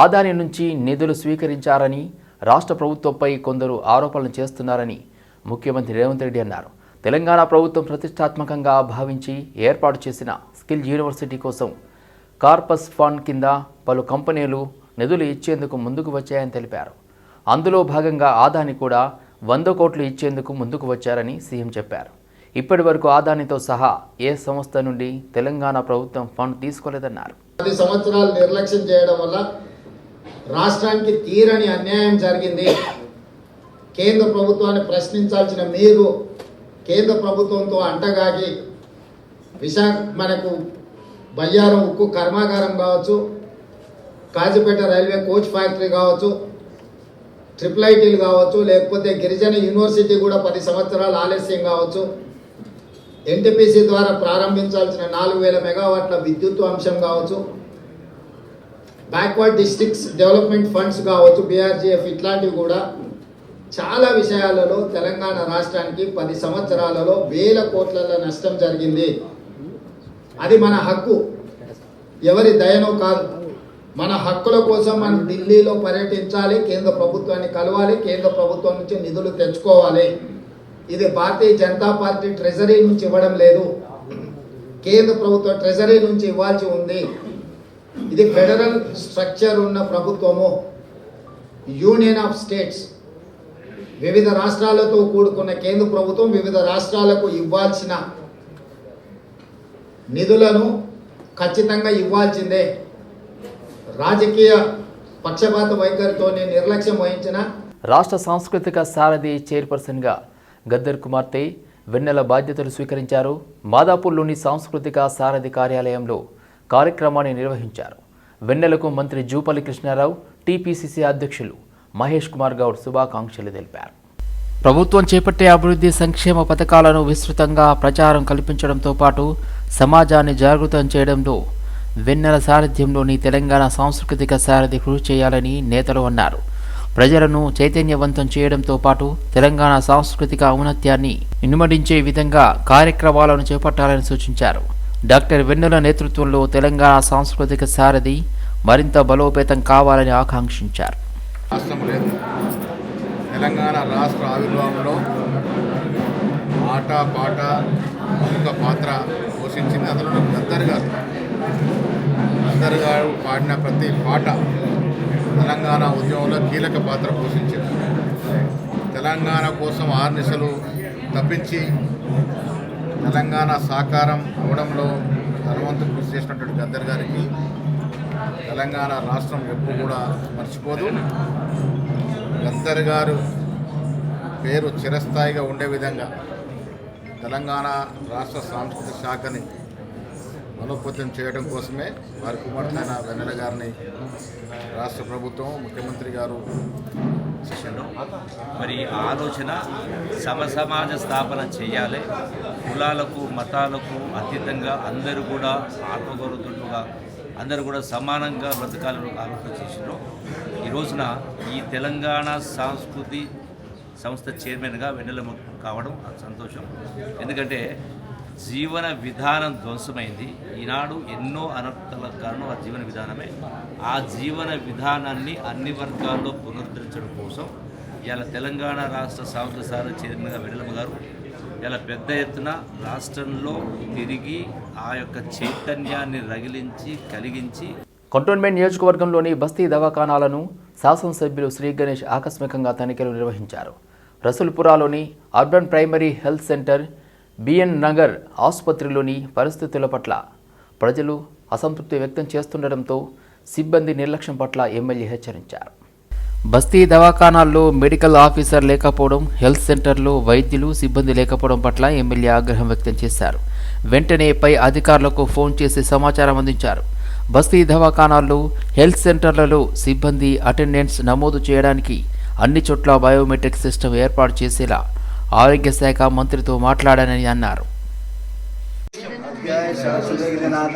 ఆదాని నుంచి నిధులు స్వీకరించారని రాష్ట్ర ప్రభుత్వంపై కొందరు ఆరోపణలు చేస్తున్నారని ముఖ్యమంత్రి రేవంత్ రెడ్డి అన్నారు. తెలంగాణ ప్రభుత్వం ప్రతిష్టాత్మకంగా భావించి ఏర్పాటు చేసిన స్కిల్ యూనివర్సిటీ కోసం కార్పస్ ఫండ్ కింద పలు కంపెనీలు నిధులు ఇచ్చేందుకు ముందుకు వచ్చాయని తెలిపారు. అందులో భాగంగా ఆదాని కూడా వంద కోట్లు ఇచ్చేందుకు ముందుకు వచ్చారని సీఎం చెప్పారు. ఇప్పటి వరకు ఆదానితో సహా ఏ సంస్థ నుండి తెలంగాణ ప్రభుత్వం ఫండ్ తీసుకోలేదన్నారు. పది సంవత్సరాలు నిర్లక్ష్యం చేయడం వల్ల రాష్ట్రానికి తీరని అన్యాయం జరిగింది. కేంద్ర ప్రభుత్వాన్ని ప్రశ్నించాల్సిన మీరు కేంద్ర ప్రభుత్వంతో అంటగాగి విశాఖ మనకు బయ్యారం ఉక్కు కర్మాగారం కావచ్చు కాజీపేట రైల్వే కోచ్ ఫ్యాక్టరీ కావచ్చు ట్రిపుల్ ఐటీలు కావచ్చు లేకపోతే గిరిజన యూనివర్సిటీ కూడా పది సంవత్సరాలు ఆలస్యం కావచ్చు. ఎన్టీపీసీ ద్వారా ప్రారంభించాల్సిన నాలుగు వేల మెగావాట్ల విద్యుత్ అంశం కావచ్చు బ్యాక్వర్డ్ డిస్ట్రిక్ట్స్ డెవలప్మెంట్ ఫండ్స్ కావచ్చు బీఆర్జీఎఫ్ ఇట్లాంటివి కూడా చాలా విషయాలలో తెలంగాణ రాష్ట్రానికి పది సంవత్సరాలలో వేల కోట్లలో నష్టం జరిగింది. అది మన హక్కు. ఎవరి దయనో కాదు. మన హక్కుల కోసం మనం ఢిల్లీలో పర్యటించాలి కేంద్ర ప్రభుత్వాన్ని కలవాలి కేంద్ర ప్రభుత్వం నుంచి నిధులు తెచ్చుకోవాలి. ఇది భారతీయ జనతా పార్టీ ట్రెజరీ నుంచి ఇవ్వడం లేదు. కేంద్ర ప్రభుత్వ ట్రెజరీ నుంచి ఇవ్వాల్సి ఉంది. ఇది ఫెడరల్ స్ట్రక్చర్ ఉన్న ప్రభుత్వము. Union of states. వివిధ రాష్ట్రాలతో కూడుకున్న కేంద్ర ప్రభుత్వం వివిధ రాష్ట్రాలకు ఇవ్వాల్సిన నిధులను ఖచ్చితంగా ఇవ్వాల్సిందే. రాజకీయ పక్షపాత వైఖరితోనే నిర్లక్ష్యం వహించిన రాష్ట్ర సాంస్కృతిక సారథి చైర్పర్సన్గా గద్దర్ కుమార్తె వెన్నెల బాధ్యతలు స్వీకరించారు. మాదాపూర్లోని సాంస్కృతిక సారథి కార్యాలయంలో కార్యక్రమాన్ని నిర్వహించారు. వెన్నెలకు మంత్రి జూపల్లి కృష్ణారావు టీపీసీసీ అధ్యక్షులు మహేష్ కుమార్ గౌడ్ శుభాకాంక్షలు తెలిపారు. ప్రభుత్వం చేపట్టే అభివృద్ధి సంక్షేమ పథకాలను విస్తృతంగా ప్రచారం కల్పించడంతో పాటు సమాజాన్ని జాగృతం చేయడంలో వెన్నెల సారథ్యంలోని తెలంగాణ సాంస్కృతిక సారథి కృషి చేయాలని నేతలు అన్నారు. ప్రజలను చైతన్యవంతం చేయడంతో పాటు తెలంగాణ సాంస్కృతిక ఔన్నత్యాన్ని ఇనుమడించే విధంగా కార్యక్రమాలను చేపట్టాలని సూచించారు. డాక్టర్ వెన్నుల నేతృత్వంలో తెలంగాణ సాంస్కృతిక సారథి మరింత బలోపేతం కావాలని ఆకాంక్షించారు. తెలంగాణ రాష్ట్ర ఆవిర్భావంలో ఆట పాట ప్రముఖ పాత్ర పోషించింది. అందులో గద్దర్ గారు గద్దర్ గారు పాడిన ప్రతి పాట తెలంగాణ ఉద్యమంలో కీలక పాత్ర పోషించింది. తెలంగాణ కోసం ఆర్నిశలు తప్పించి తెలంగాణ సాకారం అవడంలో ధనవంతులు కృషి చేసినటువంటి గద్దర్ గారికి తెలంగాణ రాష్ట్రం ఎప్పుడు కూడా మర్చిపోదు. గద్దర్ గారు పేరు చిరస్థాయిగా ఉండే విధంగా తెలంగాణ రాష్ట్ర సాంస్కృతిక శాఖని బలోపేతం చేయడం కోసమే వారి కుమార్తెన వెన్నెల గారిని రాష్ట్ర ప్రభుత్వం ముఖ్యమంత్రి గారు శిక్షణలో మరి ఆలోచన ఆలోచన సమసమాజ స్థాపన చేయాలి. కులాలకు మతాలకు అతీతంగా అందరూ కూడా ఆత్మగౌరవతులుగా అందరూ కూడా సమానంగా బ్రతకాలని ఆలోచన చేసినారు ఈ రోజున ఈ తెలంగాణ సంస్కృతి సంస్థ చైర్మన్గా వెన్నెల కావడం సంతోషం. ఎందుకంటే జీవన విధానం ధ్వంసమైంది. ఈనాడు ఎన్నో అనర్థల కారణం ఆ జీవన విధానమే. ఆ జీవన విధానాన్ని అన్ని వర్గాల్లో పునరుద్ధరించడం కోసం ఇలా తెలంగాణ రాష్ట్ర సాంస్కృతిక సార చైర్మన్గా వెడలమ్మ గారు ఇలా పెద్ద ఎత్తున రాష్ట్రంలో తిరిగి ఆ యొక్క చైతన్యాన్ని రగిలించి కలిగించి కంటోన్మెంట్ నియోజకవర్గంలోని బస్తీ దవాఖానాలను శాసనసభ్యులు శ్రీ గణేష్ ఆకస్మికంగా తనిఖీలు నిర్వహించారు. రసూల్పురాలోని urban primary health centre BN Nagar ఆసుపత్రిలోని పరిస్థితుల పట్ల ప్రజలు అసంతృప్తి వ్యక్తం చేస్తుండటంతో సిబ్బంది నిర్లక్ష్యం పట్ల ఎమ్మెల్యే హెచ్చరించారు. బస్తీ దవాఖానాల్లో మెడికల్ ఆఫీసర్ లేకపోవడం హెల్త్ సెంటర్లో వైద్యులు సిబ్బంది లేకపోవడం పట్ల ఎమ్మెల్యే ఆగ్రహం వ్యక్తం చేశారు. వెంటనే పై అధికారులకు ఫోన్ చేసి సమాచారం అందించారు. బస్తీ దవాఖానాల్లో హెల్త్ సెంటర్లలో సిబ్బంది అటెండెన్స్ నమోదు చేయడానికి అన్ని చోట్ల బయోమెట్రిక్ సిస్టమ్ ఏర్పాటు చేసేలా ఆరోగ్య శాఖ మంత్రితో మాట్లాడానని అన్నారు जय सरस्वती गिरिनाथ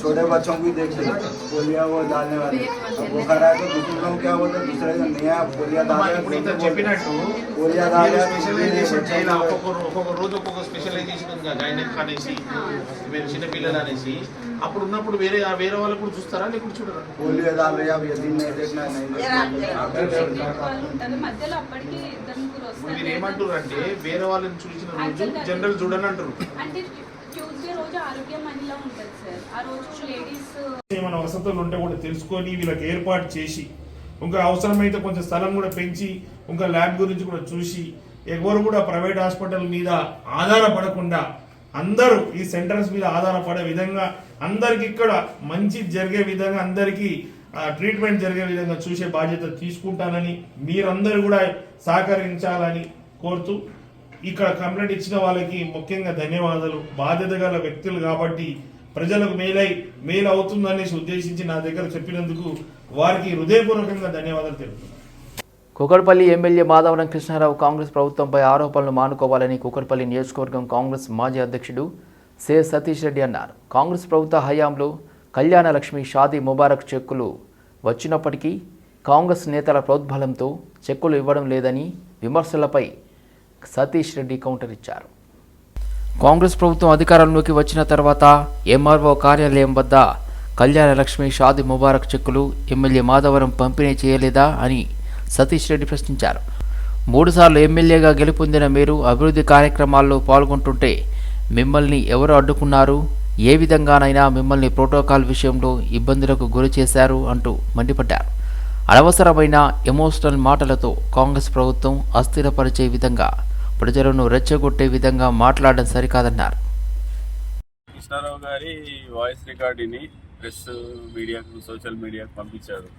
छोटे बच्चों को भी देख सकते पोलिया वो डालने वाले अब बुखार आए तो दूसरे लोग क्या होता है दूसरे का नया पोलिया डाले ఇప్పుడు ఇంత చెప్పినట్టు पोलिया डाले స్పెషలైజేషన్ చేయాలి ఒక్కొక్క ఒక్కొక్క రోజు ఒక్కొక్క స్పెషలైజేషన్ ఉంది గైనక్ అనేసి మీరు చిన్నపిల్లలు అనేసి అప్పుడు ఉన్నప్పుడు వేరే ఆ వేరే వాళ్ళు కూడా చూస్తారా లేకుంటే చూడరా पोलियो डाल रहे अब यदि नहीं देखना है, नहीं देखना వాళ్ళు ఉంటారు మధ్యలో అప్పటికి ఇద్దరు ముగ్గురు ఇప్పుడు మీరు ఏమంటారు అంటే వేరే వాళ్ళని చూసిన రోజు జనరల్ చూడని అంటారు అంటే ట్యూస్డే రోజు ఆరోగ్య మహిళ ఉంటుంది సార్. ఆ రోజు లేడీస్ ఏమైనా వసతులు ఉంటే కూడా తెలుసుకొని వీళ్ళకి ఏర్పాటు చేసి ఇంకా అవసరమైతే కొంచెం స్థలం కూడా పెంచి ఇంకా ల్యాబ్ గురించి కూడా చూసి ఎవరు కూడా ప్రైవేట్ హాస్పిటల్ మీద ఆధారపడకుండా అందరూ ఈ సెంటర్స్ మీద ఆధారపడే విధంగా అందరికి ఇక్కడ మంచి జరిగే విధంగా అందరికీ ట్రీట్మెంట్ జరిగే విధంగా చూసే బాధ్యత తీసుకుంటానని మీరందరూ కూడా సహకరించాలని కోరుతూ ఇక్కడ కంప్లైంట్ ఇచ్చిన వాళ్ళకి ముఖ్యంగా ధన్యవాదాలు. బాధ్యత గల వ్యక్తులు కాబట్టి ప్రజలకు మేలై మేలు అవుతుందనేసి ఉద్దేశించి నా దగ్గర చెప్పినందుకు వారికి హృదయపూర్వకంగా ధన్యవాదాలు తెలుపుతున్నాను. కుకట్పల్లి ఎమ్మెల్యే మాధవరం కృష్ణారావు కాంగ్రెస్ ప్రభుత్వంపై ఆరోపణలు మానుకోవాలని కుకట్పల్లి నియోజకవర్గం కాంగ్రెస్ మాజీ అధ్యక్షుడు సే. సతీష్ రెడ్డి అన్నారు. కాంగ్రెస్ ప్రభుత్వ హయాంలో కళ్యాణ లక్ష్మి షాదీ ముబారక్ చెక్కులు వచ్చినప్పటికీ కాంగ్రెస్ నేతల ప్రోద్బలంతో చెక్కులు ఇవ్వడం లేదని విమర్శలపై సతీష్ రెడ్డి కౌంటర్ ఇచ్చారు. కాంగ్రెస్ ప్రభుత్వం అధికారంలోకి వచ్చిన తర్వాత ఎంఆర్ఓ కార్యాలయం వద్ద కళ్యాణ లక్ష్మి షాది ముబారక్ చెక్కులు ఎమ్మెల్యే మాధవరం పంపిణీ చేయలేదా అని సతీష్ రెడ్డి ప్రశ్నించారు. మూడుసార్లు ఎమ్మెల్యేగా గెలుపొందిన మీరు అభివృద్ధి కార్యక్రమాల్లో పాల్గొంటుంటే మిమ్మల్ని ఎవరు అడ్డుకున్నారు? ఏ విధంగానైనా మిమ్మల్ని ప్రోటోకాల్ విషయంలో ఇబ్బందులకు గురి చేశారు అంటూ మండిపడ్డారు. అనవసరమైన ఎమోషనల్ మాటలతో కాంగ్రెస్ ప్రభుత్వం అస్థిరపరిచే విధంగా ప్రజలను రెచ్చగొట్టే విధంగా మాట్లాడడం సరికాదన్నారు. కృష్ణారావు గారి వాయిస్ రికార్డుని ప్రెస్ మీడియాకు సోషల్ మీడియాకు పంపించారు.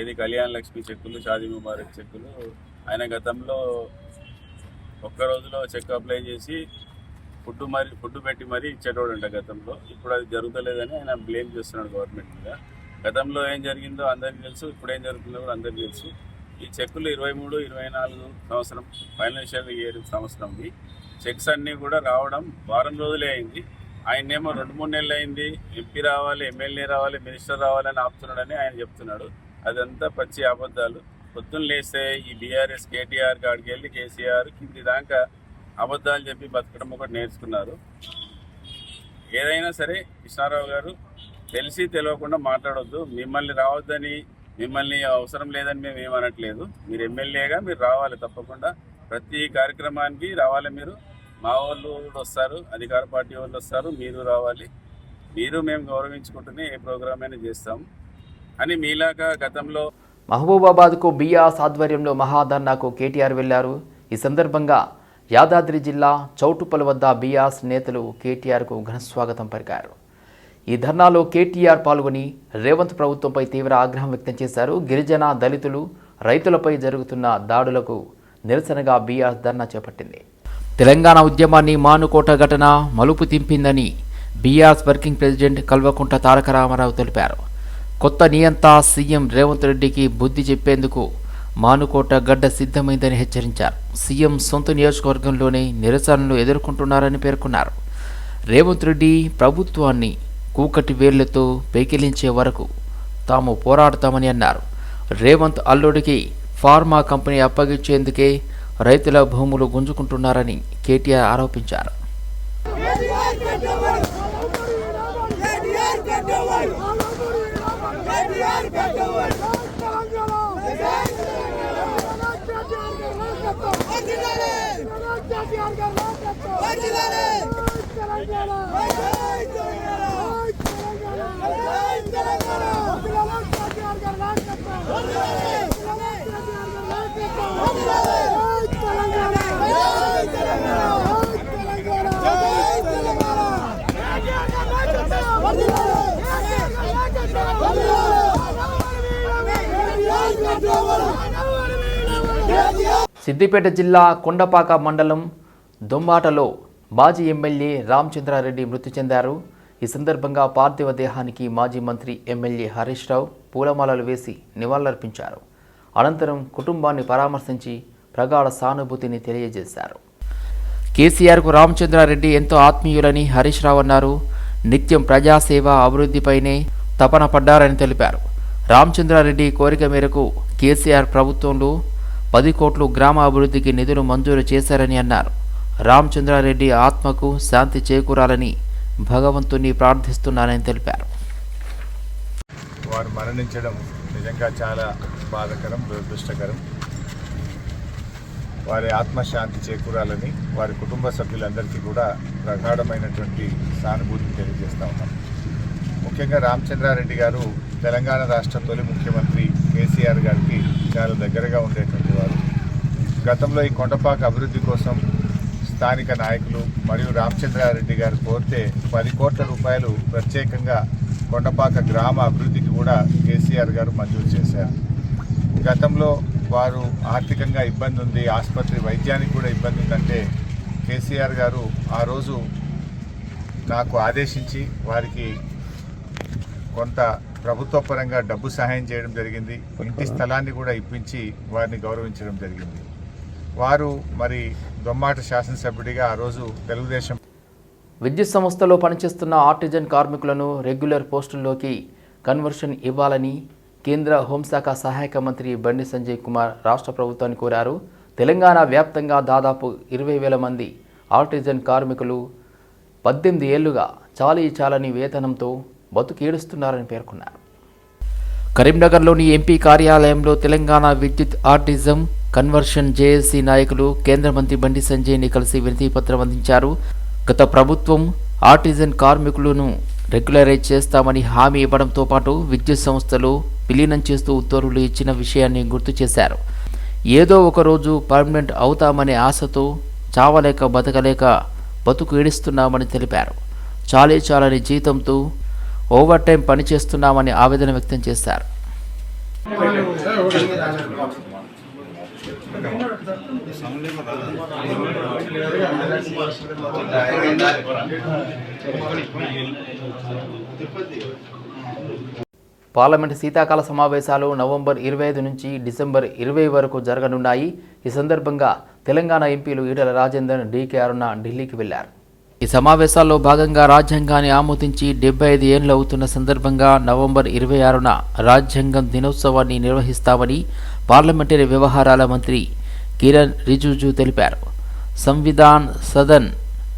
ఏది కళ్యాణ్ లక్ష్మి చెక్కులు షాదీ ముబారక్ చెక్కులు ఆయన గతంలో ఒక్క రోజులో చెక్ అప్లై చేసి ఫుడ్ మరి ఫుడ్ పెట్టి మరీ ఇచ్చేటోడంట గతంలో. ఇప్పుడు అది జరుగుతలేదని ఆయన బ్లేమ్ చేస్తున్నాడు గవర్నమెంట్ మీద. గతంలో ఏం జరిగిందో అందరికీ తెలుసు ఇప్పుడు ఏం జరుగుతుందో కూడా అందరికీ తెలుసు. ఈ చెక్కులు ఇరవై మూడు ఇరవై నాలుగు సంవత్సరం ఫైనాన్షియల్ ఇయర్ సంవత్సరంది. చెక్స్ అన్నీ కూడా రావడం వారం రోజులే అయింది. ఆయనేమో రెండు మూడు నెలలు అయింది. ఎంపీ రావాలి ఎమ్మెల్యే రావాలి మినిస్టర్ రావాలని ఆపుతున్నాడని ఆయన చెప్తున్నాడు. అదంతా పచ్చి అబద్ధాలు. పొద్దున్న లేస్తే ఈ బీఆర్ఎస్ కేటీఆర్ కాడికి వెళ్ళి కేసీఆర్ కింది దాకా అబద్ధాలు చెప్పి బతకడం ఒకటి నేర్చుకున్నారు. ఏదైనా సరే కృష్ణారావు గారు తెలిసి తెలియకుండా మాట్లాడొద్దు. మిమ్మల్ని రావద్దని మిమ్మల్ని అవసరం లేదని మేము ఏమనట్లేదు. మీరు ఎమ్మెల్యేగా మీరు రావాలి తప్పకుండా. ప్రతి కార్యక్రమానికి రావాలి మీరు. మా వాళ్ళు కూడా వస్తారు అధికార పార్టీ వాళ్ళు వస్తారు మీరు రావాలి. మీరు మేము గౌరవించుకుంటూనే ఏ ప్రోగ్రామ్ అయినా చేస్తాం. అని మీలాగా గతంలో మహబూబాబాద్కు బీఆర్స్ ఆధ్వర్యంలో మహాధర్నాకు కేటీఆర్ వెళ్ళారు ఈ సందర్భంగా యాదాద్రి జిల్లా చౌటుప్పల్ వద్ద బీఆర్స్ నేతలు కేటీఆర్కు ఘనస్వాగతం పలికారు. ఈ ధర్నాలో కేటీఆర్ పాల్గొని రేవంత్ ప్రభుత్వంపై తీవ్ర ఆగ్రహం వ్యక్తం చేశారు. గిరిజన దళితులు రైతులపై జరుగుతున్న దాడులకు నిరసనగా బీఆర్ ధర్నా చేపట్టింది. తెలంగాణ ఉద్యమాన్ని మానుకోట ఘటన మలుపు తింపిందని BRS working president Kalvakuntla Taraka Ramarao తెలిపారు. కొత్త నియంత సీఎం రేవంత్ రెడ్డికి బుద్ధి చెప్పేందుకు మానుకోట గడ్డ సిద్ధమైందని హెచ్చరించారు. సీఎం సొంత నియోజకవర్గంలోనే నిరసనలు ఎదుర్కొంటున్నారని పేర్కొన్నారు. రేవంత్ రెడ్డి ప్రభుత్వాన్ని కూకటి వేళ్ళతో పెకిలించే వరకు తాము పోరాడతామని అన్నారు. రేవంత్ అల్లుడికి ఫార్మా కంపెనీ అప్పగించేందుకే రైతుల భూములు గుంజుకుంటున్నారని కేటీఆర్ ఆరోపించారు. సిద్దిపేట జిల్లా కొండపాక మండలం దొమ్మాటలో మాజీ ఎమ్మెల్యే రామచంద్రారెడ్డి మృతి చెందారు. ఈ సందర్భంగా పార్థివ దేహానికి మాజీ మంత్రి ఎమ్మెల్యే హరీష్ రావు పూలమాలలు వేసి నివాళులర్పించారు. అనంతరం కుటుంబాన్ని పరామర్శించి ప్రగాఢ సానుభూతిని తెలియజేశారు. కేసీఆర్కు రామచంద్రారెడ్డి ఎంతో ఆత్మీయులని హరీష్ రావు అన్నారు. నిత్యం ప్రజాసేవ అభివృద్ధిపైనే తపన పడ్డారని తెలిపారు. రామచంద్రారెడ్డి కోరిక మేరకు కేసీఆర్ ప్రభుత్వంలో పది కోట్లు గ్రామ అభివృద్ధికి నిధులు మంజూరు చేశారని అన్నారు. రామచంద్రారెడ్డి ఆత్మకు శాంతి చేకూరాలని భగవంతుని ప్రార్థిస్తున్నానని తెలిపారు. వారు మరణించడం నిజంగా చాలా బాధకరం దురదృష్టకరం. వారి ఆత్మశాంతి చేకూరాలని వారి కుటుంబ సభ్యులందరికీ కూడా ప్రగాఢమైనటువంటి సానుభూతిని తెలియజేస్తా ఉన్నాం. ముఖ్యంగా రామచంద్రారెడ్డి గారు తెలంగాణ రాష్ట్ర తొలి ముఖ్యమంత్రి కేసీఆర్ గారికి చాలా దగ్గరగా ఉండేటువంటి వారు. గతంలో ఈ కొండపాక అభివృద్ధి కోసం స్థానిక నాయకులు మరియు రామచంద్రారెడ్డి గారు కోరితే పది కోట్ల రూపాయలు ప్రత్యేకంగా కొండపాక గ్రామ అభివృద్ధికి కూడా కేసీఆర్ గారు మంజూరు చేశారు. గతంలో వారు ఆర్థికంగా ఇబ్బంది ఉంది ఆసుపత్రి వైద్యానికి కూడా ఇబ్బంది ఉందంటే కేసీఆర్ గారు ఆ రోజు నాకు ఆదేశించి వారికి కొంత ప్రభుత్వ పరంగా డబ్బు సహాయం చేయడం జరిగింది ఇంటి స్థలాన్ని కూడా ఇప్పించి వారిని గౌరవించడం జరిగింది. వారు మరి దొమ్మాట శాసనసభ్యుడిగా ఆ రోజు తెలుగుదేశం విద్యుత్ సంస్థలో పనిచేస్తున్న ఆర్టిజన్ కార్మికులను రెగ్యులర్ పోస్టుల్లోకి కన్వర్షన్ ఇవ్వాలని కేంద్ర హోంశాఖ సహాయక మంత్రి బండి సంజయ్ కుమార్ రాష్ట్ర ప్రభుత్వాన్ని కోరారు. తెలంగాణ వ్యాప్తంగా దాదాపు ఇరవై వేల మంది ఆర్టిజన్ కార్మికులు పద్దెనిమిది ఏళ్ళుగా చాలీ చాలని వేతనంతో బతుకేడుస్తున్నారని పేర్కొన్నారు. కరీంనగర్లోని ఎంపీ కార్యాలయంలో తెలంగాణ విద్యుత్ ఆర్టిజం కన్వర్షన్ జేఏసీ నాయకులు కేంద్ర మంత్రి బండి సంజయ్ని కలిసి వినతిపత్రం అందించారు. గత ప్రభుత్వం ఆర్టిజన్ కార్మికులను రెగ్యులరైజ్ చేస్తామని హామీ ఇవ్వడంతో పాటు విద్యుత్ సంస్థలు విలీనం చేస్తూ ఉత్తర్వులు ఇచ్చిన విషయాన్ని గుర్తు చేశారు. ఏదో ఒక రోజు పర్మనెంట్ అవుతామనే ఆశతో చావలేక బతకలేక బతుకు ఏడుస్తున్నామని తెలిపారు. చాలే చాలని జీతంతో ఓవర్ టైం పనిచేస్తున్నామని ఆవేదన వ్యక్తం చేశారు. పార్లమెంట్ శీతాకాల సమావేశాలు నవంబర్ ఇరవై ఐదు నుంచి డిసెంబర్ ఇరవై వరకు జరగనున్నాయి. ఈ సందర్భంగా తెలంగాణ ఎంపీలు ఈటల రాజేందర్ డీకే అరుణ ఢిల్లీకి వెళ్ళారు. ఈ సమావేశాల్లో భాగంగా రాజ్యాంగాన్ని ఆమోదించి డెబ్బై ఐదు ఏళ్ళు అవుతున్న సందర్భంగా నవంబర్ ఇరవై ఆరున రాజ్యాంగం దినోత్సవాన్ని నిర్వహిస్తామని పార్లమెంటరీ వ్యవహారాల మంత్రి కిరణ్ రిజిజు తెలిపారు. సంవిధాన్ సదన్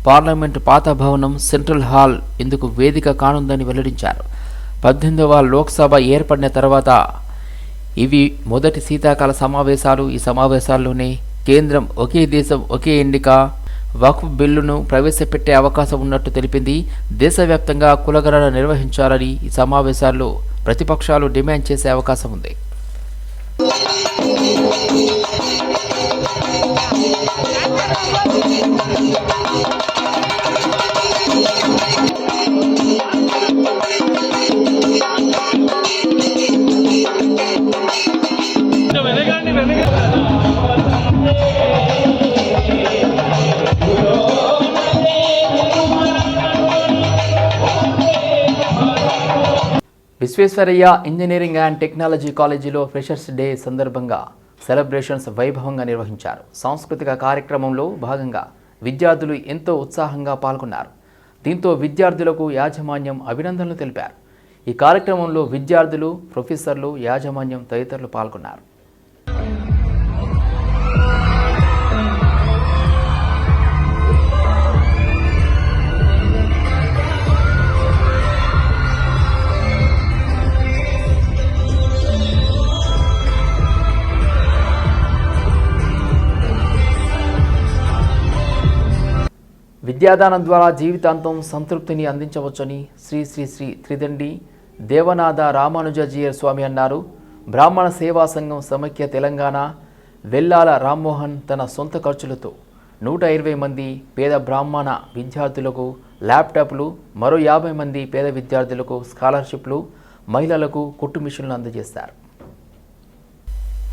పార్లమెంట్ పాత భవనం సెంట్రల్ హాల్ ఇందుకు వేదిక కానుందని వెల్లడించారు. పద్దెనిమిదవ లోక్సభ ఏర్పడిన తర్వాత ఇవి మొదటి శీతాకాల సమావేశాలు. ఈ సమావేశాల్లోనే కేంద్రం ఒకే దేశం ఒకే ఎన్నిక వక్ఫ్ బిల్లును ప్రవేశపెట్టే అవకాశం ఉన్నట్టు తెలిపింది. దేశవ్యాప్తంగా కులగణన నిర్వహించాలని ఈ సమావేశాల్లో ప్రతిపక్షాలు డిమాండ్ చేసే అవకాశం ఉంది. విశ్వేశ్వరయ్య ఇంజనీరింగ్ అండ్ టెక్నాలజీ కాలేజీలో ఫ్రెషర్స్ డే సందర్భంగా సెలబ్రేషన్స్ వైభవంగా నిర్వహించారు. సాంస్కృతిక కార్యక్రమంలో భాగంగా విద్యార్థులు ఎంతో ఉత్సాహంగా పాల్గొన్నారు. దీంతో విద్యార్థులకు యాజమాన్యం అభినందనలు తెలిపారు. ఈ కార్యక్రమంలో విద్యార్థులు ప్రొఫెసర్లు యాజమాన్యం తదితరులు పాల్గొన్నారు. విద్యాదానం ద్వారా జీవితాంతం సంతృప్తిని అందించవచ్చని శ్రీ శ్రీ శ్రీ త్రిదండి దేవనాథ రామానుజజీయర్ స్వామి అన్నారు. బ్రాహ్మణ సేవా సంఘం సమైక్య తెలంగాణ వెల్లాల రామ్మోహన్ తన సొంత ఖర్చులతో నూట ఇరవై మంది పేద బ్రాహ్మణ విద్యార్థులకు ల్యాప్టాప్లు మరో యాభై మంది పేద విద్యార్థులకు స్కాలర్షిప్లు మహిళలకు కుట్టు మిషన్లు అందజేశారు.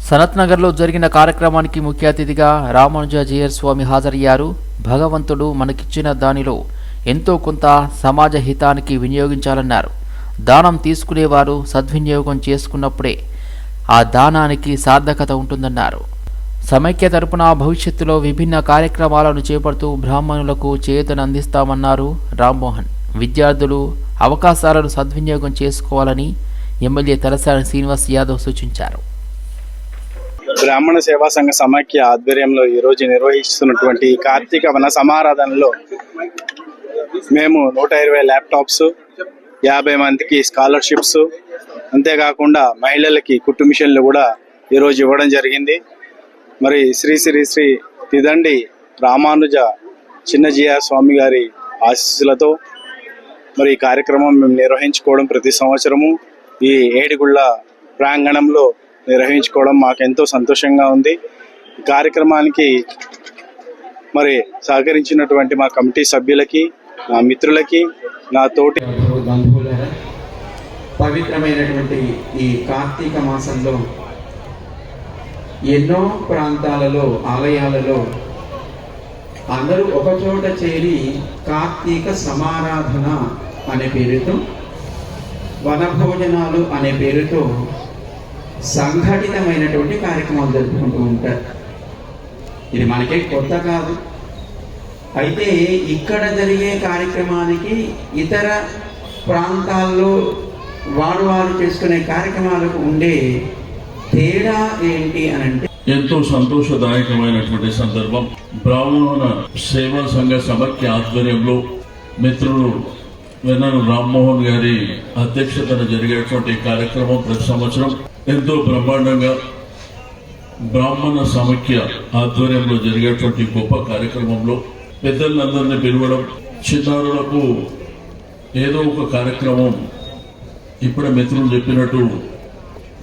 సనత్ నగర్లో జరిగిన కార్యక్రమానికి ముఖ్య అతిథిగా రామానుజాజీయర్ స్వామి హాజరయ్యారు. భగవంతుడు మనకిచ్చిన దానిలో ఎంతో కొంత సమాజ హితానికి వినియోగించాలన్నారు. దానం తీసుకునేవారు సద్వినియోగం చేసుకున్నప్పుడే ఆ దానానికి సార్థకత ఉంటుందన్నారు. సమైక్య తరపున భవిష్యత్తులో విభిన్న కార్యక్రమాలను చేపడుతూ బ్రాహ్మణులకు చేతను అందిస్తామన్నారు రామ్మోహన్. విద్యార్థులు అవకాశాలను సద్వినియోగం చేసుకోవాలని ఎమ్మెల్యే తలసాని శ్రీనివాస్ యాదవ్ సూచించారు. బ్రాహ్మణ సేవా సంఘ సమాఖ్య ఆధ్వర్యంలో ఈరోజు నిర్వహిస్తున్నటువంటి కార్తీక వన సమారాధనలో మేము నూట ఇరవై ల్యాప్టాప్స్ యాభై మందికి స్కాలర్షిప్స్ అంతేకాకుండా మహిళలకి కుట్టు మిషన్లు కూడా ఈరోజు ఇవ్వడం జరిగింది. మరి శ్రీ శ్రీ శ్రీ తిదండి రామానుజ చిన్నజీయ స్వామి గారి ఆశీస్సులతో మరి ఈ కార్యక్రమం మేము నిర్వహించుకోవడం ప్రతి సంవత్సరము. ఈ ఏడుగుళ్ళ ప్రాంగణంలో నిర్వహించుకోవడం మాకెంతో సంతోషంగా ఉంది. కార్యక్రమానికి మరి సహకరించినటువంటి మా కమిటీ సభ్యులకి నా మిత్రులకి నా తోటి పవిత్రమైనటువంటి ఈ కార్తీక మాసంలో ఎన్నో ప్రాంతాలలో ఆలయాలలో అందరూ ఒకచోట చేరి కార్తీక సమారాధన అనే పేరుతో వనభోజనాలు అనే పేరుతో సంఘటితమైనటువంటి కార్యక్రమాలు జరుపుకుంటూ ఉంటారు. ఇది మనకే కొత్త కాదు. అయితే ఇక్కడ జరిగే కార్యక్రమానికి ఇతర ప్రాంతాల్లో వారు వారు చేసుకునే కార్యక్రమాలకు ఉండే తేడా ఏంటి అని అంటే ఎంతో సంతోషదాయకమైనటువంటి సందర్భం. బ్రాహ్మణ సేవా సంఘ సమాఖ్య ఆధ్వర్యంలో మిత్రులు వెన్నను రామ్మోహన్ గారి అధ్యక్షతన జరిగేటువంటి కార్యక్రమం ప్రతి సంవత్సరం ఎంతో బ్రహ్మాండంగా బ్రాహ్మణ సమాఖ్య ఆధ్వర్యంలో జరిగేటువంటి గొప్ప కార్యక్రమంలో పెద్దలందరినీ పిలవడం చిన్నారులకు ఏదో ఒక కార్యక్రమం ఇప్పుడే మిత్రులు చెప్పినట్టు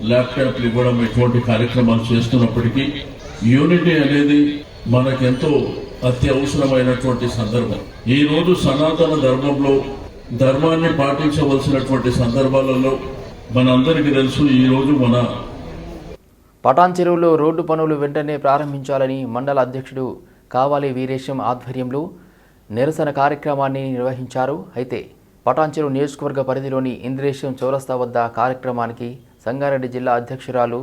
ల్యాప్టాప్లు ఇవ్వడం ఇటువంటి కార్యక్రమాలు చేస్తున్నప్పటికీ యూనిటీ అనేది మనకెంతో అత్యవసరమైనటువంటి సందర్భం. ఈ రోజు సనాతన ధర్మంలో ధర్మాన్ని పాటించవలసినటువంటి సందర్భాలలో మనందరికీ తెలుసు ఈరోజు మన పటాన్ చెరువులో రోడ్డు పనులు వెంటనే ప్రారంభించాలని మండల అధ్యక్షుడు కావాలి వీరేశం ఆధ్వర్యంలో నిరసన కార్యక్రమాన్ని నిర్వహించారు. అయితే పటాన్ చెరువు నియోజకవర్గ పరిధిలోని ఇంద్రేశం చౌరస్తా వద్ద కార్యక్రమానికి సంగారెడ్డి జిల్లా అధ్యక్షురాలు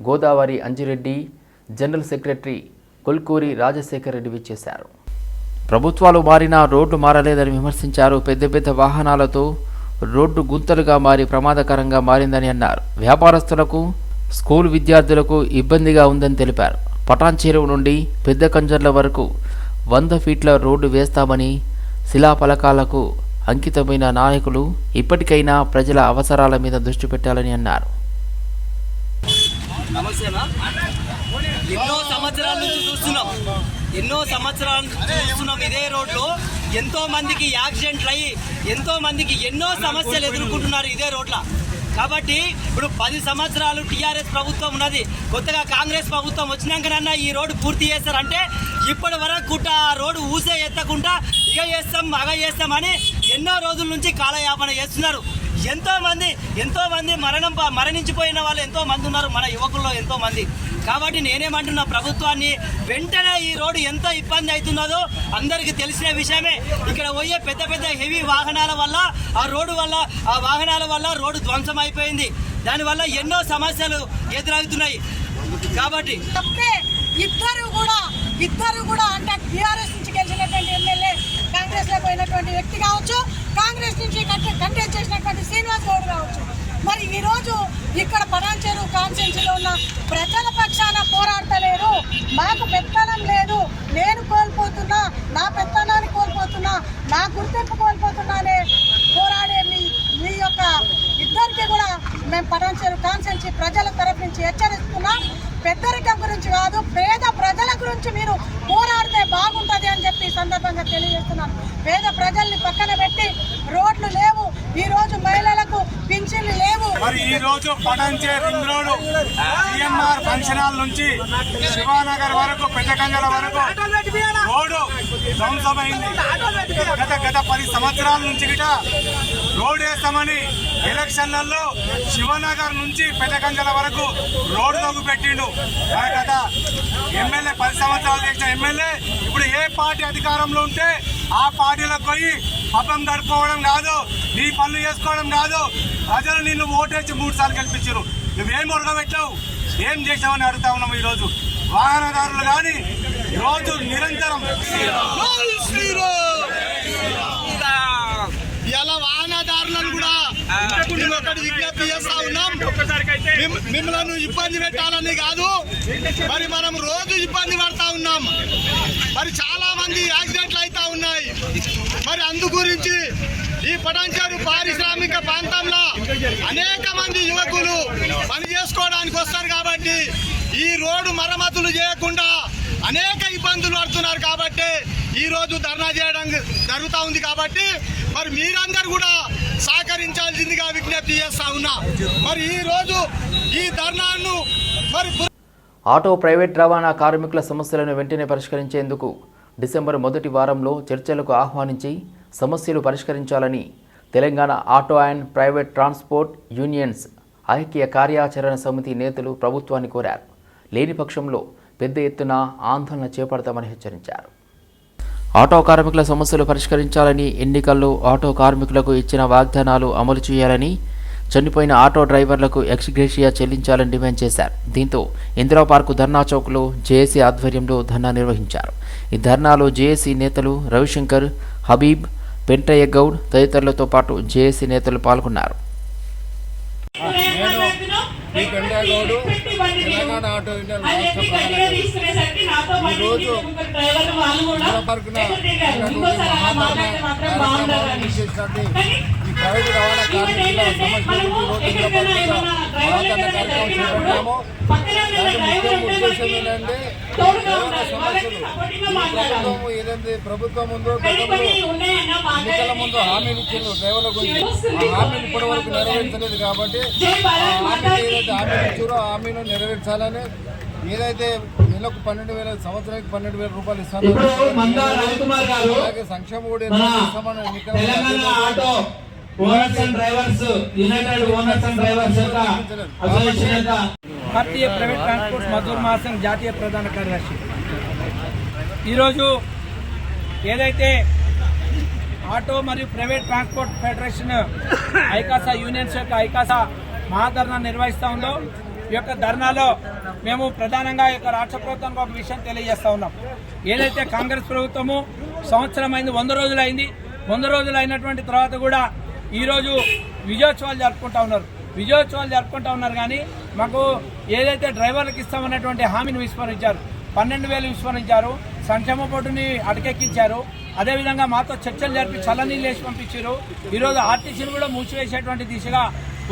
గోదావరి అంజిరెడ్డి జనరల్ సెక్రటరీ కొల్కూరి రాజశేఖర్ రెడ్డి విచ్చేశారు. ప్రభుత్వాలు మారినా రోడ్డు మారలేదని విమర్శించారు. పెద్ద పెద్ద వాహనాలతో రోడ్డు గుంతలుగా మారి ప్రమాదకరంగా మారిందని అన్నారు. వ్యాపారస్తులకు స్కూల్ విద్యార్థులకు ఇబ్బందిగా ఉందని తెలిపారు. పటాన్ చెరువు నుండి పెద్ద కంజర్ల వరకు వంద ఫీట్ల రోడ్డు వేస్తామని శిలాఫలకాలకు అంకితమైన నాయకులు ఇప్పటికైనా ప్రజల అవసరాల మీద దృష్టి పెట్టాలని అన్నారు. ఎన్నో సంవత్సరాల నుంచి చూస్తున్నాం. ఎన్నో సంవత్సరాలు చూస్తున్నాం ఇదే రోడ్లో. ఎంతో మందికి యాక్సిడెంట్లు అయ్యి ఎంతో మందికి ఎన్నో సమస్యలు ఎదుర్కొంటున్నారు ఇదే రోడ్ల. కాబట్టి ఇప్పుడు పది సంవత్సరాలు టీఆర్ఎస్ ప్రభుత్వం ఉన్నది. కొత్తగా కాంగ్రెస్ ప్రభుత్వం వచ్చినాకనన్నా ఈ రోడ్డు పూర్తి చేస్తారంటే ఇప్పటి వరకు కూడా ఆ రోడ్డు ఊసే ఎత్తకుండా ఇక చేస్తాం అగ చేస్తామని ఎన్నో రోజుల నుంచి కాలయాపన చేస్తున్నారు. ఎంతో మంది ఎంతో మంది మరణం మరణించిపోయిన వాళ్ళు ఎంతో మంది ఉన్నారు మన యువకుల్లో ఎంతో మంది కాబట్టి నేనేమంటున్నా ప్రభుత్వాన్ని వెంటనే ఈ రోడ్డు ఎంత ఇబ్బంది అవుతున్నదో అందరికీ తెలిసిన విషయమే. ఇక్కడ పోయే పెద్ద పెద్ద హెవీ వాహనాల వల్ల ఆ రోడ్డు వల్ల ఆ వాహనాల వల్ల రోడ్డు ధ్వంసం అయిపోయింది. దానివల్ల ఎన్నో సమస్యలు ఎదురవుతున్నాయి. కాబట్టి ఇద్దరు కూడా ఇద్దరు కూడా అంటే టీఆర్ఎస్ నుంచి గెలిచినటువంటి ఎమ్మెల్యే కాంగ్రెస్లో పోయినటువంటి వ్యక్తి కావచ్చు కాంగ్రెస్ నుంచి కంటెస్ట్ చేసినటువంటి శ్రీనివాస్ గౌడ్ కావచ్చు. మరి ఈరోజు ఇక్కడ పటాన్చేరు కాన్స్టిట్యూన్సీలో ఉన్న ప్రజల పక్షాన పోరాడతలేరు. మాకు పెత్తనం లేదు. నేను కోల్పోతున్నా నా పెత్తనాన్ని కోల్పోతున్నా నా గుర్తింపు కోల్పోతున్నానే పోరాడే మీ మీ యొక్క ఇద్దరికి కూడా మేము పటాన్చేరు కాన్స్టిట్యూన్సీ ప్రజల తరఫు నుంచి హెచ్చరిస్తున్నాం. పెద్దరికం గురించి కాదు పేద ప్రజల గురించి మీరు పోరాడితే బాగుంటది అని చెప్పి ఈ సందర్భంగా తెలియజేస్తున్నాను. పేద ప్రజల్ని పక్కన పెట్టి రోడ్లు లేవు. ఈ రోజు మహిళలకు పింఛన్లు లేవు. మరి ఈ రోజు Patancheru ring road CMR function hall నుంచి శివానగర్ వరకు పెద్దకంగల వరకు రోడ్డు ధ్వంసమైంది. గత గత పది సంవత్సరాల నుంచి గిట రోడ్ వేస్తామని ఎలక్షన్లలో శివనగర్ నుంచి పెద్దకంజల వరకు రోడ్ తగ్గు పెట్టిండు. మరి గత ఎమ్మెల్యే పది సంవత్సరాలు చేసిన ఎమ్మెల్యే ఇప్పుడు ఏ పార్టీ అధికారంలో ఉంటే ఆ పార్టీలకు పోయి పబ్బం గడుపుకోవడం కాదు నీ పనులు చేసుకోవడం కాదు ప్రజలు నిన్ను ఓటేసి మూడు సార్లు గెలిపించారు నువ్వేం ఉడకబెట్టావు? ఏం చేసావని అడుగుతా ఉన్నాం ఈరోజు. వాహనదారులు కానీ రోజు నిరంతరం డ్రైవర్లను కూడా మేము ఒకటి విజ్ఞప్తి చేస్తా ఉన్నాం. మిమ్మల్ని ఇబ్బంది పెట్టాలని కాదు మరి మనం రోజు ఇబ్బంది పడతా ఉన్నాం. మరి చాలా మంది యాక్సిడెంట్లు అవుతా ఉన్నాయి. మరి అందు గురించి ఈ పటాన్చేరు పారిశ్రామిక ప్రాంతంలో అనేక మంది యువకులు పని చేసుకోవడానికి వస్తారు కాబట్టి ఈ రోడ్డు మరమ్మతులు చేయకుండా అనేక ఇబ్బందులు పడుతున్నారు కాబట్టి ఈ రోజు ధర్నా చేయడం జరుగుతూ ఉంది కాబట్టి మరి మీరందరూ కూడా సహకరించాల్సిందిగా విజ్ఞప్తి చేస్తా ఉన్నా. మరి ఈ రోజు ఈ ధర్నాను మరి ఆటో ప్రైవేట్ రవాణా కార్మికుల సమస్యలను వెంటనే పరిష్కరించేందుకు డిసెంబర్ మొదటి వారంలో చర్చలకు ఆహ్వానించి సమస్యలు పరిష్కరించాలని Telangana auto and private transport unions ఐక్య కార్యాచరణ సమితి నేతలు ప్రభుత్వాన్ని కోరారు. లేని పక్షంలో పెద్ద ఎత్తున ఆందోళన చేపడతామని హెచ్చరించారు. ఆటో కార్మికుల సమస్యలు పరిష్కరించాలని ఎన్నికల్లో ఆటో కార్మికులకు ఇచ్చిన వాగ్దానాలు అమలు చేయాలని చనిపోయిన ఆటో డ్రైవర్లకు ఎక్స్గ్రేషియా చెల్లించాలని డిమాండ్ చేశారు. దీంతో ఇందిరా పార్కు ధర్నా చౌక్లో జేఏసీ ఆధ్వర్యంలో ధర్నా నిర్వహించారు. ఈ ధర్నాలో జేఏసీ నేతలు రవిశంకర్ హబీబ్ పెంటయ్య గౌడ్ తదితరులతో పాటు జేఏసీ నేతలు పాల్గొన్నారు. తెలంగాణ ఆటో రాష్ట్ర ఈరోజు ఈ ప్రైవేట్ రవాణా కార్మికుల సమస్యలు కార్యక్రమం చేపట్టాము ఉద్దేశం ఏంటంటే ప్రభుత్వం ఏదైతే ప్రభుత్వం ఉందో గతంలో ఎన్నికల ముందు హామీలు ఇచ్చిండ్రు డ్రైవర్ల గురించి. ఆ హామీలు ఇప్పటి వరకు నెరవేర్చలేదు కాబట్టి హామీలు ఏదైతే హామీలు ఇచ్చారో హామీలు నెరవేర్చాలని ఏదైతే నెలకు పన్నెండు వేల సంవత్సరానికి పన్నెండు వేల రూపాయలు ఇస్తాను అలాగే సంక్షేమ కూడా ఏదైతే ఇస్తామని ఎన్నికల auto owners and drivers united owners and drivers యొక్క అసోసియేషన్ యొక్క భారతీయ ప్రైవేట్ ట్రాన్స్పోర్ట్ మజూర్ మహాసంఘ్ జాతీయ ప్రధాన కార్యదర్శి. ఈరోజు ఏదైతే ఆటో మరియు ప్రైవేట్ ట్రాన్స్పోర్ట్ ఫెడరేషన్ ఐకాసా యూనియన్స్ యొక్క ఐకాసా మహాధర్నా నిర్వహిస్తూ ఉందో ఈ యొక్క ధర్నాలో మేము ప్రధానంగా ఈ యొక్క రాష్ట్ర ప్రభుత్వానికి ఒక విషయం తెలియజేస్తా ఉన్నాం. ఏదైతే కాంగ్రెస్ ప్రభుత్వము సంవత్సరం అయింది వంద రోజులు అయింది వంద రోజులు అయినటువంటి తర్వాత కూడా ఈరోజు విజయోత్సవాలు జరుపుకుంటా ఉన్నారు. విజయోత్సవాలు జరుపుకుంటా ఉన్నారు కానీ మాకు ఏదైతే డ్రైవర్లకు ఇస్తామన్నటువంటి హామీని విస్మరించారు. పన్నెండు వేలు విస్మరించారు. సంక్షేమ బోర్డుని అటకెక్కించారు. అదేవిధంగా మాతో చర్చలు జరిపి చల్లనీళ్ళు వేసి పంపించారు. ఈరోజు ఆర్టీసీని కూడా మూసివేసేటువంటి దిశగా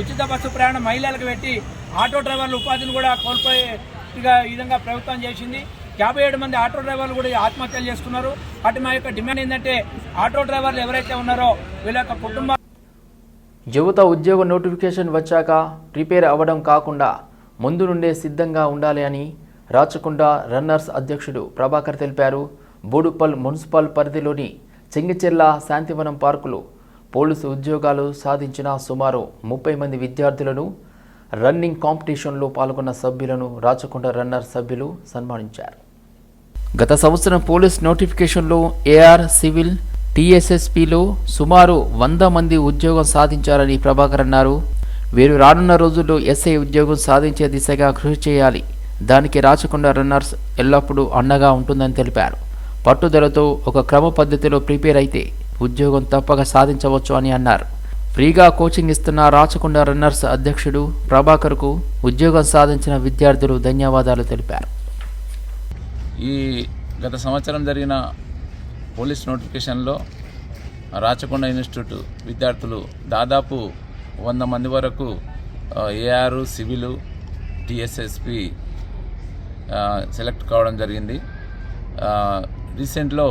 ఉచిత బస్సు ప్రయాణం మహిళలకు పెట్టి ఆటో డ్రైవర్ల ఉపాధిని కూడా కోల్పోయే విధంగా ప్రభుత్వం చేసింది. యాభై ఏడు మంది ఆటో డ్రైవర్లు కూడా ఆత్మహత్యలు చేసుకున్నారు అటు మా యొక్క డిమాండ్ ఏంటంటే ఆటో డ్రైవర్లు ఎవరైతే ఉన్నారో వీళ్ళ యొక్క కుటుంబ యువత ఉద్యోగ నోటిఫికేషన్ వచ్చాక ప్రిపేర్ అవ్వడం కాకుండా ముందు నుండే సిద్ధంగా ఉండాలి అని రాచకొండ రన్నర్స్ అధ్యక్షుడు ప్రభాకర్ తెలిపారు. బోడుపల్ మున్సిపల్ పరిధిలోని చెంగిచెర్ల శాంతివనం పార్కులో పోలీసు ఉద్యోగాలు సాధించిన సుమారు ముప్పై మంది విద్యార్థులను రన్నింగ్ కాంపిటీషన్లో పాల్గొన్న సభ్యులను రాచకొండ రన్నర్ సభ్యులు సన్మానించారు. గత సంవత్సరం పోలీస్ నోటిఫికేషన్లో ఏఆర్ సివిల్ టీఎస్ఎస్పిలో సుమారు వంద మంది ఉద్యోగం సాధించారని ప్రభాకర్ అన్నారు. వీరు రానున్న రోజుల్లో ఎస్ఐ ఉద్యోగం సాధించే దిశగా కృషి చేయాలి. దానికి రాచకొండ రన్నర్స్ ఎల్లప్పుడూ అండగా ఉంటుందని తెలిపారు. పట్టుదలతో ఒక క్రమ పద్ధతిలో ప్రిపేర్ అయితే ఉద్యోగం తప్పక సాధించవచ్చు అని అన్నారు. ఫ్రీగా కోచింగ్ ఇస్తున్న రాచకొండ రన్నర్స్ అధ్యక్షుడు ప్రభాకర్కు ఉద్యోగం సాధించిన విద్యార్థులు ధన్యవాదాలు తెలిపారు. ఈ గత సంవత్సరం జరిగిన పోలీస్ నోటిఫికేషన్లో రాచకొండ ఇన్స్టిట్యూట్ విద్యార్థులు దాదాపు వంద మంది వరకు ఏఆర్ సివిల్ టిఎస్ఎస్పి సెలెక్ట్ కావడం జరిగింది. రీసెంట్లో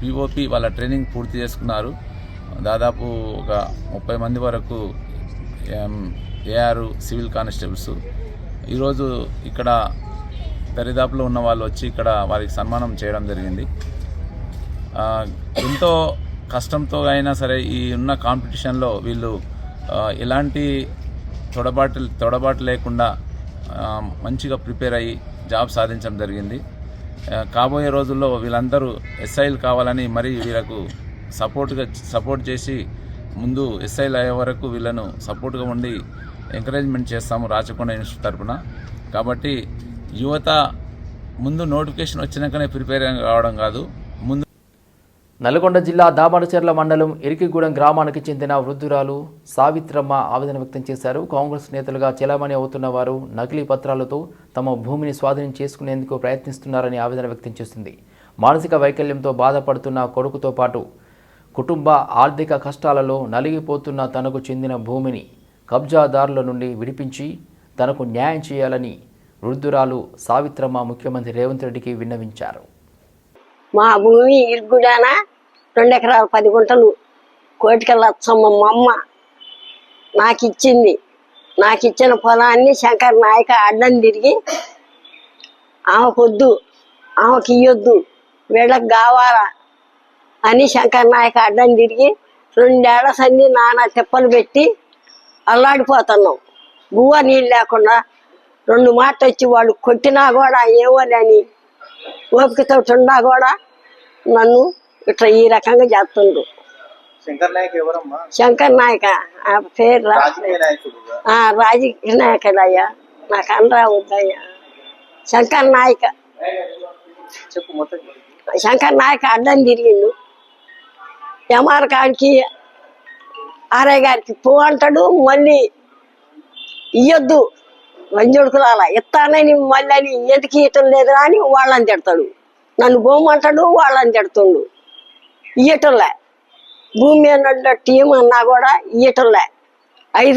పిఓపి వాళ్ళ ట్రైనింగ్ పూర్తి చేసుకున్నారు. దాదాపు ఒక ముప్పై మంది వరకు ఏఆర్ సివిల్ కానిస్టేబుల్స్. ఈరోజు ఇక్కడ దరిదాపులో ఉన్న వాళ్ళు వచ్చి ఇక్కడ వారికి సన్మానం చేయడం జరిగింది. ఎంతో కష్టంతో అయినా సరే ఈ ఉన్న కాంపిటీషన్లో వీళ్ళు ఎలాంటి తొడబాటు తొడబాటు లేకుండా మంచిగా ప్రిపేర్ అయ్యి జాబ్ సాధించడం జరిగింది. కాబోయే రోజుల్లో వీళ్ళందరూ ఎస్ఐలు కావాలని మరి వీళ్ళకు సపోర్ట్గా సపోర్ట్ చేసి ముందు ఎస్ఐలు అయ్యే వరకు వీళ్ళను సపోర్ట్గా ఉండి ఎంకరేజ్మెంట్ చేస్తాము రాచకొండ ఇన్స్టిట్యూట్ తరపున. కాబట్టి యువత ముందు నోటిఫికేషన్ వచ్చినాకనే ప్రిపేర్ కావడం కాదు. ముందు నల్గొండ జిల్లా దామరచెర్ల మండలం ఇరికిగూడెం గ్రామానికి చెందిన వృద్ధురాలు సావిత్రమ్మ ఆవేదన వ్యక్తం చేశారు. కాంగ్రెస్ నేతలుగా చెలామణి అవుతున్న వారు నకిలీ పత్రాలతో తమ భూమిని స్వాధీనం చేసుకునేందుకు ప్రయత్నిస్తున్నారని ఆవేదన వ్యక్తం చేసింది. మానసిక వైకల్యంతో బాధపడుతున్న కొడుకుతో పాటు కుటుంబ ఆర్థిక కష్టాలలో నలిగిపోతున్న తనకు చెందిన భూమిని కబ్జాదారుల నుండి విడిపించి తనకు న్యాయం చేయాలని వృద్ధురాలు సావిత్రమ్మ ముఖ్యమంత్రి రేవంత్ రెడ్డికి విన్నవించారు. మా భూమి ఇరుగుడాన? రెండు ఎకరాలు పది గుంటలు. కోటికల్ మా అమ్మ నాకు ఇచ్చింది నాకు ఇచ్చిన పొలాన్ని శంకర్ నాయక అడ్డం తిరిగి ఆమెకొద్దు ఆమెకి ఇయ్యొద్దు వీళ్ళకి కావాలా? అని శంకర్ నాయక అడ్డం తిరిగి రెండేళ్ళ సంది నానా తిప్పలు పెట్టి అల్లాడిపోతున్నాం. గువ్వ నీళ్ళు లేకుండా రెండు మాటలు వచ్చి వాళ్ళు కొట్టినా కూడా ఏమోనని ఓపికతో ఉన్నా కూడా నన్ను ఇట్లా ఈ రకంగా చేస్తుండ్రు. శంకర్ నాయక్ ఎవరమ్మా? శంకర్ నాయక? ఆ పేరు రా- రాజకీయ నాయకుడయ్యా. నాకు అనరా వద్దయ్యా శంకర్ నాయక. శంకర్ నాయక అడ్డం తిరిగిండు. ఎంఆర్ కాడికి ఆర్ఐ గారికి పో అంటాడు మళ్ళీ ఇయ్యొద్దు. లంజొడుకులాల ఇస్తానని మళ్ళీ అని ఎందుకు ఇయ్యటం లేదు అని వాళ్ళని తిడతాడు. నన్ను పోమంటాడు వాళ్ళని తిడుతుండు. ఇయ్యటంలే భూమి అన్నట్టు ఏమన్నా కూడా ఇయ్యటంలే